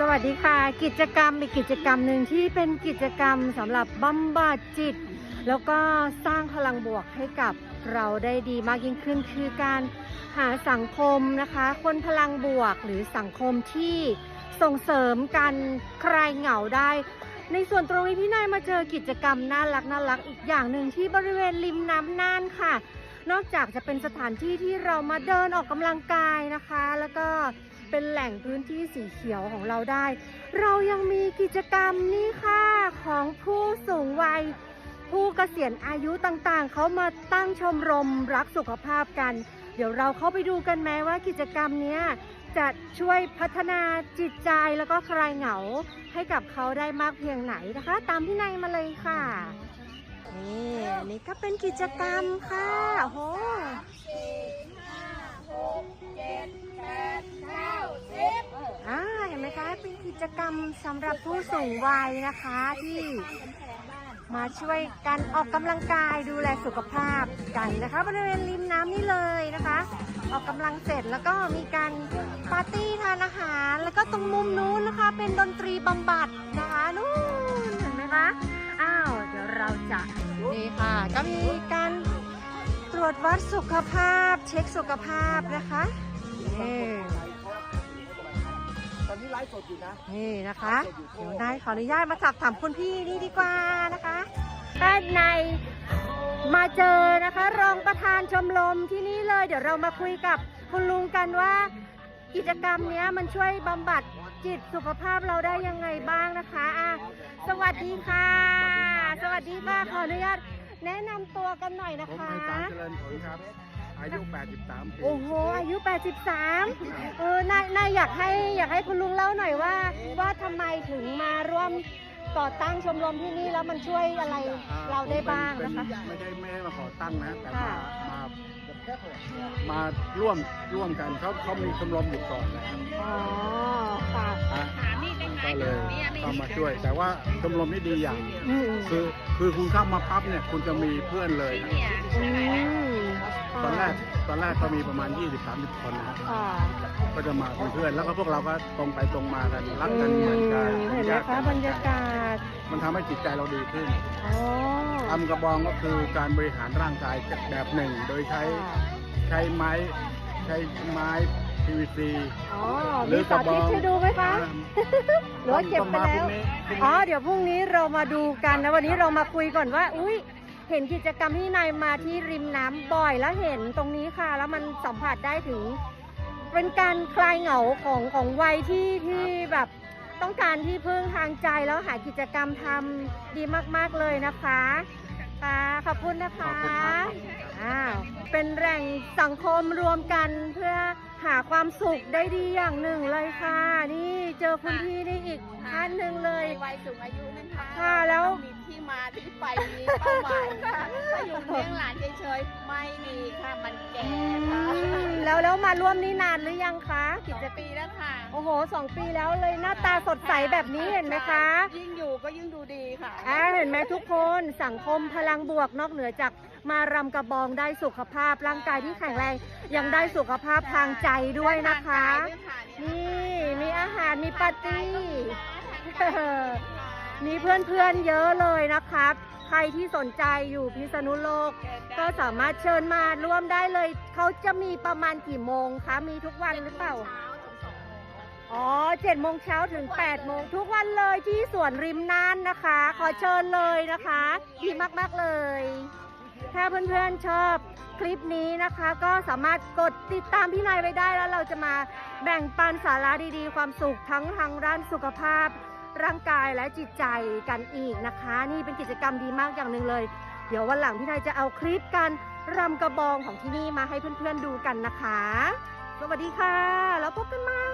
สวัสดีค่ะ กิจกรรมอีกกิจกรรมหนึ่งที่เป็นกิจกรรมสำหรับบำบัดจิต แล้วก็สร้างพลังบวกให้กับเราได้ดีมากยิ่งขึ้น คือการหาสังคมนะคะ คนพลังบวกหรือสังคมที่ส่งเสริมการคลายเหงาได้ ในส่วนตรงนี้พี่นายมาเจอกิจกรรมน่ารักน่ารักอีกอย่างหนึ่งที่บริเวณริมน้ำน่านค่ะ นอกจากจะเป็นสถานที่ที่เรามาเดินออกกำลังกายนะคะ แล้วก็เป็นแหล่งพื้นที่สีเขียวของเราได้ เรายังมีกิจกรรมนี่ค่ะของผู้สูงวัย ผู้เกษียณอายุต่างๆ เขามาตั้งชมรมรักสุขภาพกัน เดี๋ยวเราเข้าไปดูกันไหมว่ากิจกรรมนี้จะช่วยพัฒนาจิตใจแล้วก็คลายเหงาให้กับเขาได้มากเพียงไหนนะคะ ตามพี่นายมาเลยค่ะ นี่อันนี่ก็เป็นกิจกรรมค่ะโอ้โหอ่าเห็นไหมคะเป็นกิจกรรมสำหรับผู้สูงวัยนะคะที่มาช่วยกันออกกำลังกายดูแลสุขภาพกันนะคะบริเวณริมน้ำนี่เลยนะคะ ออกกำลังเสร็จแล้วก็มีการปาร์ตี้ทานอาหาร แล้วก็ตรงมุมนู้นนะคะ เป็นดนตรีบำบัดนะคะนู่นเห็นไหมคะ เดี๋ยวเราจะนี่ค่ะ ก็มีการตรวจวัดสุขภาพ เช็คสุขภาพนะคะนี่ตอนนี้ไลฟ์สดอยู่นะนี่นะคะเดี๋ยวนายขออนุญาตมาสอบถามคุณพี่นี่ดีกว่านะคะด้านในมาเจอนะคะ รองประธานชมรมที่นี่เลย เดี๋ยวเรามาคุยกับคุณลุงกันว่ากิจกรรมเนี้ยมันช่วยบำบัดจิตสุขภาพเราได้ยังไงบ้างนะคะอะสวัสดีค่ะส วัสดีค่ะขออนุญาตแนะนำตัวกันหน่อยนะผมคะไพศาลเจริญผลครับ อายุ 83 ปี โอ้โห อายุ 83 เออนายนายอยากให้อยากให้คุณลุงเล่าหน่อยว่า ว่าทำไมถึงมาร่วมก่อตั้งชมรมที่นี่แล้วมันช่วยอะไรอ่เราได้บ้างผมเป็นะคะ ไม่ได้ไม่ได้มาขอตั้งนะ แต่ค่ะมามามาร่วมร่วมกันเขาเขามีชมรมอยู่ก่อนนะครับอ๋อค่ะ อะก็เลย เข้ามาช่วย แต่ว่าชมรมนี่ดีอย่าง อืมคือคือคุณเข้ามาปั๊บเนี่ยคุณจะมีเพื่อนเลยนะอืมตอนแรกตอนแรกก็มีประมาณ 20-30 คนนะครับค่ะก็จะมาเป็นเพื่อน แล้วก็พวกเราก็ตรงไปตรงมากันรักอืกันเหมือนกันมเห็นไหมญาติคะกันบรรยากาศมันทำให้จิตใจเราดีขึ้นอ๋อทำกระบองก็คือการบริหารร่างกายแบบหนึ่ง โดยใช้ ค่ะ ใช้ไม้ใช้ไม้ PVC อ๋อ หรืมีอกระสาบธิอตงให้ดูไหมคะ หรือว่าเก็บไปต้องมาแล้วพรุ่งนี้พรุ่งอ๋อ นี้เดี๋ยวพรุ่งนี้เรามาดูกันนะวันนี้เรามาคุยก่อนว่า อุ้ยเห็นกิจกรรมที่นายมาที่ริมน้ำบ่อยแล้วเห็นตรงนี้ค่ะ แล้วมันสัมผัสได้ถึง เป็นการคลายเหงาของของวัยที่ที่แบบต้องการที่พึ่งทางใจแล้วหากิจกรรมทำดีมากๆเลยนะคะค่ะขอบคุณนะคะขอบคุณครับอ้าวเป็นแหล่งสังคมรวมกันเพื่อ หาความสุขได้ดีอย่างหนึ่งเลยค่ะ นี่เจอคุณพี่นี่อีกท่านหนึ่งเลยวัยสูงอายุนะคะค่ะแล้วต้องมีที่มาที่ไปมีเป้าหมายค่ะถ้าอยู่เลี้ยงหลานเฉยๆไม่มีค่ะมันแก่ค่ะอืมแล้วแล้วมาร่วมนี่นานหรือยังคะกิสจองปีแล้วค่ะโอ้โหสองปีแล้วเลยหน้าตาสดใสแบบนี้เห็นไหมคะ ยิ่งอยู่ก็ยิ่งดูดีค่ะอ่าเห็นไหมทุกคนสังคมพลังบวกนอกเหนือจาก มารำกระบองได้สุขภาพร่างกายที่แข็งแรงยังได้สุขภาพทางใจด้วยนะคะ นี่มีอาหารมีปาร์ตี้มีเพื่อนๆเยอะเลยนะครับ ใครที่สนใจอยู่พิษณุโลก ก็สามารถเชิญมาร่วมได้เลย เขาจะมีประมาณกี่โมงคะ มีทุกวันหรือเปล่าอ๋อเจ็ดโมงเช้าถึง8ปดโมงทุกวันเลยที่สวนริมน่านนะคะ ขอเชิญเลยนะคะ ดีมาก ๆ เลย ถ้าเพื่อนๆชอบคลิปนี้นะคะ ก็สามารถกดติดตามพี่นายไว้ได้แล้วเราจะมาแบ่งปันสาระดีๆ ความสุขทั้งทางด้านสุขภาพ ร่างกายและจิตใจกันอีกนะคะ นี่เป็นกิจกรรมดีมากอย่างหนึ่งเลย เดี๋ยววันหลังพี่นายจะเอาคลิปการรำกระบองของที่นี่มาให้เพื่อนๆดูกันนะคะ สวัสดีค่ะ แล้วพบกันใหม่